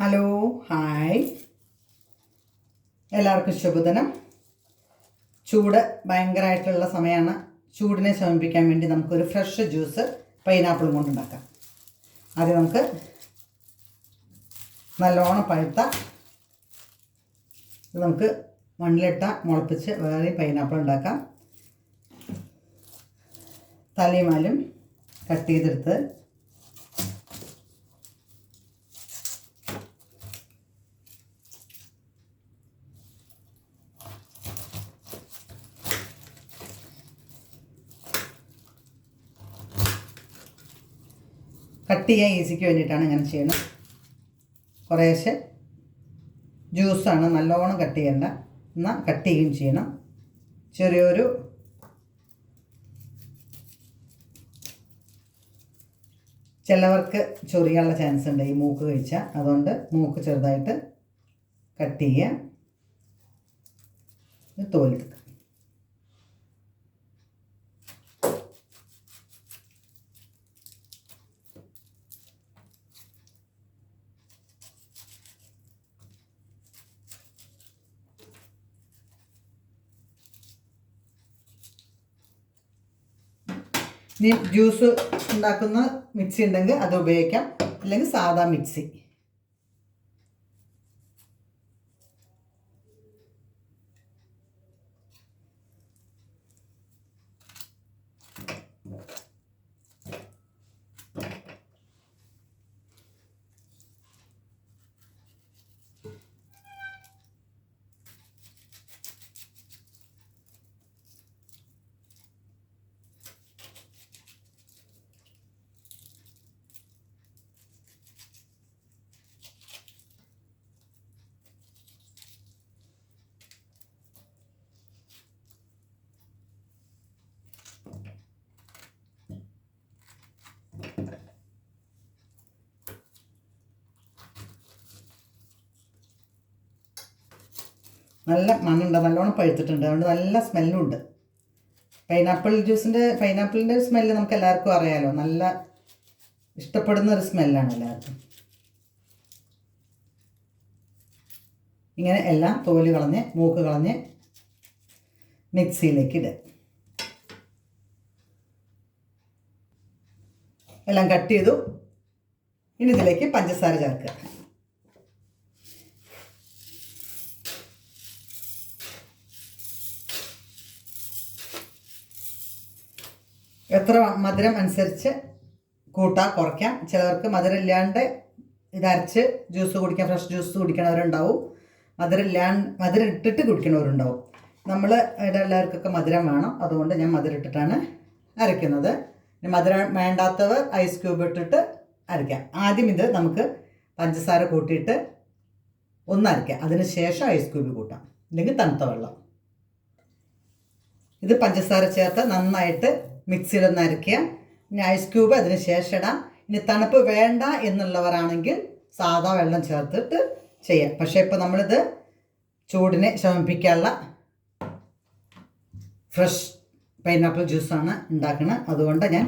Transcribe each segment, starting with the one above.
Hello hi എല്ലാവർക്കും ശുഭദിനം. ചൂട് ഭയങ്കരമായിട്ടുള്ള സമയമാണ്. ചൂടിനെ ശമിപ്പിക്കാൻ വേണ്ടി നമുക്കൊരു ഫ്രഷ് ജ്യൂസ് പൈനാപ്പിളും കൊണ്ടുണ്ടാക്കാം ആദ്യം നമുക്ക് നല്ലോണം പഴുത്ത നമുക്ക് മണ്ണിലിട്ട മുളപ്പിച്ച് വേറെ പൈനാപ്പിൾ ഉണ്ടാക്കാം. തലയുമാലും കട്ട് ചെയ്തെടുത്ത് കട്ട് ചെയ്യാൻ ഈസിക്ക് വേണ്ടിയിട്ടാണ് ഇങ്ങനെ ചെയ്യുന്നത്. കുറേശ്ശെ ജ്യൂസാണ് നല്ലോണം കട്ട് ചെയ്യേണ്ട. എന്നാൽ കട്ട് ചെയ്യുകയും ചെയ്യണം. ചെറിയൊരു ചിലവർക്ക് ചൊറിയാനുള്ള ചാൻസ് ഉണ്ട്. ഈ മൂക്ക് കഴിച്ചാൽ അതുകൊണ്ട് മൂക്ക് ചെറുതായിട്ട് കട്ട് ചെയ്യുക. തോലെടുക്കുക. ജ്യൂസ് ഉണ്ടാക്കുന്ന മിക്സി ഉണ്ടെങ്കിൽ അത് ഉപയോഗിക്കാം. അല്ലെങ്കിൽ സാധാ മിക്സി നല്ല മണ്ണുണ്ട് നല്ലോണം പഴുത്തിട്ടുണ്ട്. അതുകൊണ്ട് നല്ല സ്മെല്ലും ഉണ്ട്. പൈനാപ്പിൾ ജ്യൂസിന്റെ പൈനാപ്പിളിന്റെ സ്മെല്ല് നമുക്ക് എല്ലാവർക്കും അറിയാലോ. നല്ല ഇഷ്ടപ്പെടുന്ന ഒരു സ്മെല്ലാണ് എല്ലാവർക്കും. ഇങ്ങനെ എല്ലാം തോൽ കളഞ്ഞ് മൂക്ക് കളഞ്ഞ് മിക്സിയിലേക്ക് ഇടുക. എല്ലാം കട്ട് ചെയ്തു. ഇനി ഇതിലേക്ക് പഞ്ചസാര ചേർക്കുക. എത്ര മധുരം അനുസരിച്ച് കൂട്ടാം കുറയ്ക്കാം. ചിലവർക്ക് മധുരം ഇല്ലാണ്ട് ഇതരച്ച് ജ്യൂസ് കുടിക്കാം ഫ്രഷ് ജ്യൂസ് കുടിക്കണവരുണ്ടാവും. മധുരം ഇല്ലാണ്ട് മധുരം ഇട്ടിട്ട് കുടിക്കണവരുണ്ടാവും. നമ്മൾ ഇവിടെ എല്ലാവർക്കൊക്കെ മധുരം വേണം. അതുകൊണ്ട് ഞാൻ മധുരം ഇട്ടിട്ടാണ് അരയ്ക്കുന്നത് മധുരം വേണ്ടാത്തവർ ഐസ് ക്യൂബ് ഇട്ടിട്ട് അരയ്ക്കാം. ആദ്യം ഇത് നമുക്ക് പഞ്ചസാര കൂട്ടിയിട്ട് ഒന്ന് അരയ്ക്കാം. അതിന് ശേഷം ഐസ് ക്യൂബ് കൂട്ടാം. അല്ലെങ്കിൽ തണുത്ത വെള്ളം. ഇത് പഞ്ചസാര ചേർത്ത് നന്നായിട്ട് മിക്സിയിലൊന്ന് അരയ്ക്കുക ഇനി ഐസ് ക്യൂബ് അതിന് ശേഷം ഇടാം. ഇനി തണുപ്പ് വേണ്ട എന്നുള്ളവരാണെങ്കിൽ സാധാ വെള്ളം ചേർത്തിട്ട് ചെയ്യാം. പക്ഷേ ഇപ്പോൾ നമ്മളിത് ചൂടിനെ ശമിപ്പിക്കാനുള്ള ഫ്രഷ് പൈനാപ്പിൾ ജ്യൂസാണ് ഉണ്ടാക്കുന്നത് അതുകൊണ്ട് ഞാൻ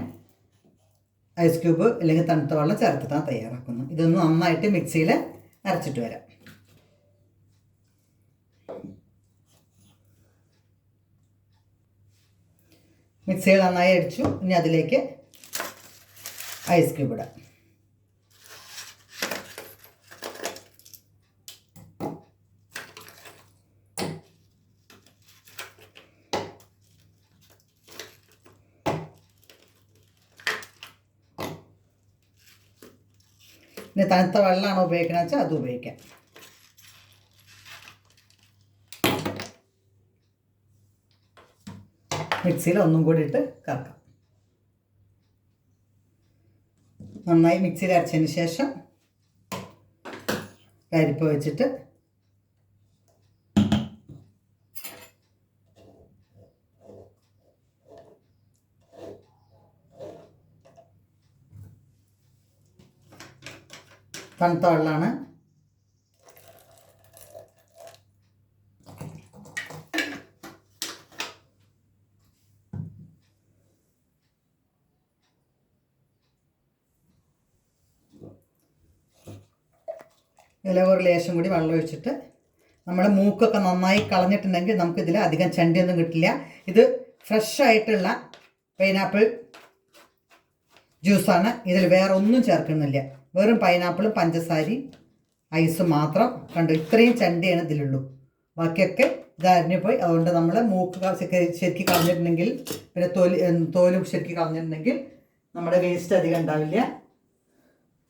ഐസ് ക്യൂബ് അല്ലെങ്കിൽ തണുത്ത വെള്ളം ചേർത്തിട്ടാണ് തയ്യാറാക്കുന്നത്. ഇതൊന്ന് നന്നായിട്ട് മിക്സിയിൽ അരച്ചിട്ട് വരാം. മിക്സിയിൽ നന്നായി അടിച്ചു ഇനി അതിലേക്ക് ഐസ് ക്യൂബ് ഇടാം. ഇനി തണുത്ത വെള്ളമാണ് ഉപയോഗിക്കണമെന്ന് വെച്ചാൽ അത് ഉപയോഗിക്കാം. മിക്സിയിൽ ഒന്നും കൂടി ഇട്ട് കറക്കാം. നന്നായി മിക്സിയിൽ അരച്ചതിന് ശേഷം കരിപ്പ് വെച്ചിട്ട് തണുത്ത വെള്ളമാണ് ഇതിലെ ഒരു ലേശം കൂടി വെള്ളം ഒഴിച്ചിട്ട് നമ്മൾ മൂക്കൊക്കെ നന്നായി കളഞ്ഞിട്ടുണ്ടെങ്കിൽ നമുക്കിതിൽ അധികം ചണ്ടിയൊന്നും കിട്ടില്ല. ഇത് ഫ്രഷ് ആയിട്ടുള്ള പൈനാപ്പിൾ ജ്യൂസാണ് ഇതിൽ വേറെ ഒന്നും ചേർക്കുന്നില്ല. വെറും പൈനാപ്പിളും പഞ്ചസാരയും ഐസും മാത്രം. കണ്ടു? ഇത്രയും ചണ്ടിയാണ് ഇതിലുള്ളൂ. ബാക്കിയൊക്കെ ഇതരിഞ്ഞു പോയി. അതുകൊണ്ട് നമ്മൾ മൂക്ക് ശരിക്കും കളഞ്ഞിട്ടുണ്ടെങ്കിൽ പിന്നെ തോൽ തോലും ശരിക്ക് കളഞ്ഞിട്ടുണ്ടെങ്കിൽ നമ്മുടെ വേസ്റ്റ് അധികം ഉണ്ടാവില്ല.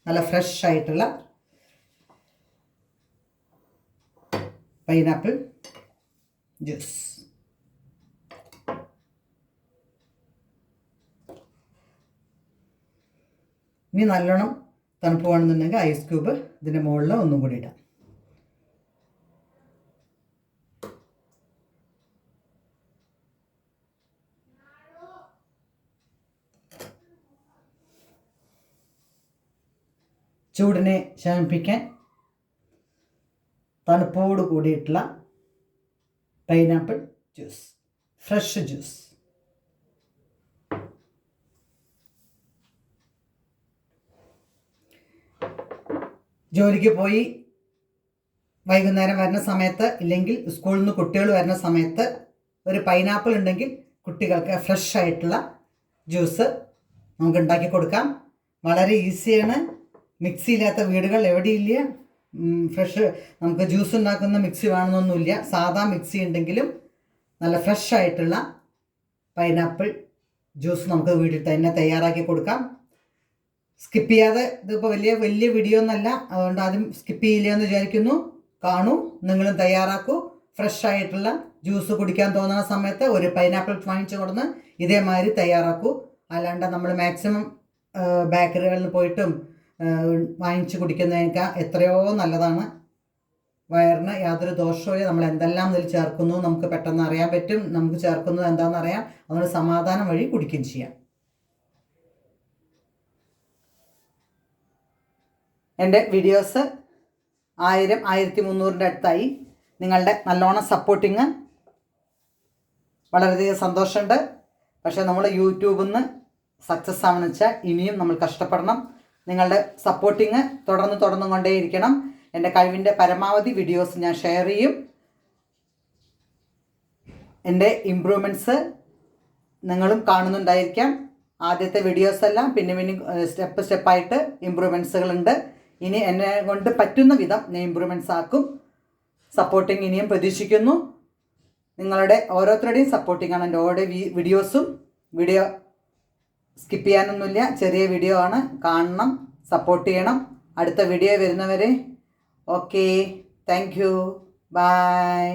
നല്ല ഫ്രഷ് ആയിട്ടുള്ള പൈനാപ്പിൾ ജ്യൂസ്. ഇനി നല്ലോണം തണുപ്പ് വേണമെന്നുണ്ടെങ്കിൽ ഐസ് ക്യൂബ് ഇതിന്റെ മുകളിൽ ഒന്നും കൂടി ഇടാം. ചൂടിനെ ശമിപ്പിക്കാൻ തണുപ്പോട് കൂടിയിട്ടുള്ള പൈനാപ്പിൾ ജ്യൂസ് ഫ്രഷ് ജ്യൂസ് ജോലിക്ക് പോയി വൈകുന്നേരം വരുന്ന സമയത്ത് ഇല്ലെങ്കിൽ സ്കൂളിൽ നിന്ന് കുട്ടികൾ വരുന്ന സമയത്ത് ഒരു പൈനാപ്പിൾ ഉണ്ടെങ്കിൽ കുട്ടികൾക്ക് ഫ്രഷ് ആയിട്ടുള്ള ജ്യൂസ് നമുക്ക് ഉണ്ടാക്കി കൊടുക്കാം. വളരെ ഈസിയാണ് മിക്സി ഇല്ലാത്ത വീടുകൾ എവിടെയില്ല ഫ്രഷ് നമുക്ക് ജ്യൂസ് ഉണ്ടാക്കുന്ന മിക്സി വേണമെന്നൊന്നുമില്ല. സാധാ മിക്സി ഉണ്ടെങ്കിലും നല്ല ഫ്രഷ് ആയിട്ടുള്ള പൈനാപ്പിൾ ജ്യൂസ് നമുക്ക് വീട്ടിൽ തന്നെ തയ്യാറാക്കി കൊടുക്കാം. സ്കിപ്പ് ചെയ്യാതെ ഇതിപ്പോൾ വലിയ വലിയ വീഡിയോ ഒന്നല്ല അതുകൊണ്ട് ആദ്യം സ്കിപ്പ് ചെയ്യില്ല എന്ന് വിചാരിക്കുന്നു. കാണൂ നിങ്ങളും തയ്യാറാക്കൂ. ഫ്രഷ് ആയിട്ടുള്ള ജ്യൂസ് കുടിക്കാൻ തോന്നുന്ന സമയത്ത് ഒരു പൈനാപ്പിൾ വാങ്ങിച്ചു കൊടുന്ന് ഇതേമാതിരി തയ്യാറാക്കൂ. അല്ലാണ്ട് നമ്മൾ മാക്സിമം ബേക്കറികളിൽ പോയിട്ടും വാങ്ങിച്ച് കുടിക്കുന്നതിനേക്കാൾ എത്രയോ നല്ലതാണ്. വയറിന് യാതൊരു ദോഷവും നമ്മൾ എന്തെല്ലാം ഇതിൽ ചേർക്കുന്നു നമുക്ക് പെട്ടെന്ന് അറിയാൻ പറ്റും. നമുക്ക് ചേർക്കുന്നത് എന്താണെന്ന് അറിയാം. അതുകൊണ്ട് സമാധാനം വഴി കുടിക്കുകയും ചെയ്യാം. എന്റെ വീഡിയോസ് ആയിരം ആയിരത്തി മുന്നൂറിന്റെ അടുത്തായി. നിങ്ങളുടെ നല്ലോണം സപ്പോർട്ടിങ് വളരെയധികം സന്തോഷമുണ്ട്. പക്ഷേ നമ്മൾ യൂട്യൂബിൽ നിന്ന് സക്സസ് ആവണമെന്ന് വെച്ചാൽ ഇനിയും നമ്മൾ കഷ്ടപ്പെടണം. നിങ്ങളുടെ സപ്പോർട്ടിങ് തുടർന്ന് തുടർന്നു കൊണ്ടേയിരിക്കണം എന്റെ കഴിവിന്റെ പരമാവധി വീഡിയോസ് ഞാൻ ഷെയർ ചെയ്യും. എന്റെ ഇമ്പ്രൂവ്മെന്റ്സ് നിങ്ങളും കാണുന്നുണ്ടായിരിക്കാം. ആദ്യത്തെ വീഡിയോസ് എല്ലാം പിന്നെ പിന്നെ സ്റ്റെപ്പ് സ്റ്റെപ്പായിട്ട് ഇമ്പ്രൂവ്മെന്റ്സുകളുണ്ട് ഇനി എന്നെ കൊണ്ട് പറ്റുന്ന വിധം ഞാൻ ഇമ്പ്രൂവ്മെന്റ്സ് ആക്കും. സപ്പോർട്ടിങ് ഇനിയും പ്രതീക്ഷിക്കുന്നു. നിങ്ങളുടെ ഓരോരുത്തരുടെയും സപ്പോർട്ടിങ് ആണ് എന്റെ ഓരോ വീഡിയോസും വീഡിയോ സ്കിപ്പ് ചെയ്യാനൊന്നുമില്ല. ചെറിയ വീഡിയോ ആണ്. കാണണം സപ്പോർട്ട് ചെയ്യണം. അടുത്ത വീഡിയോ വരുന്നവരെ ഓക്കേ താങ്ക് യു ബൈ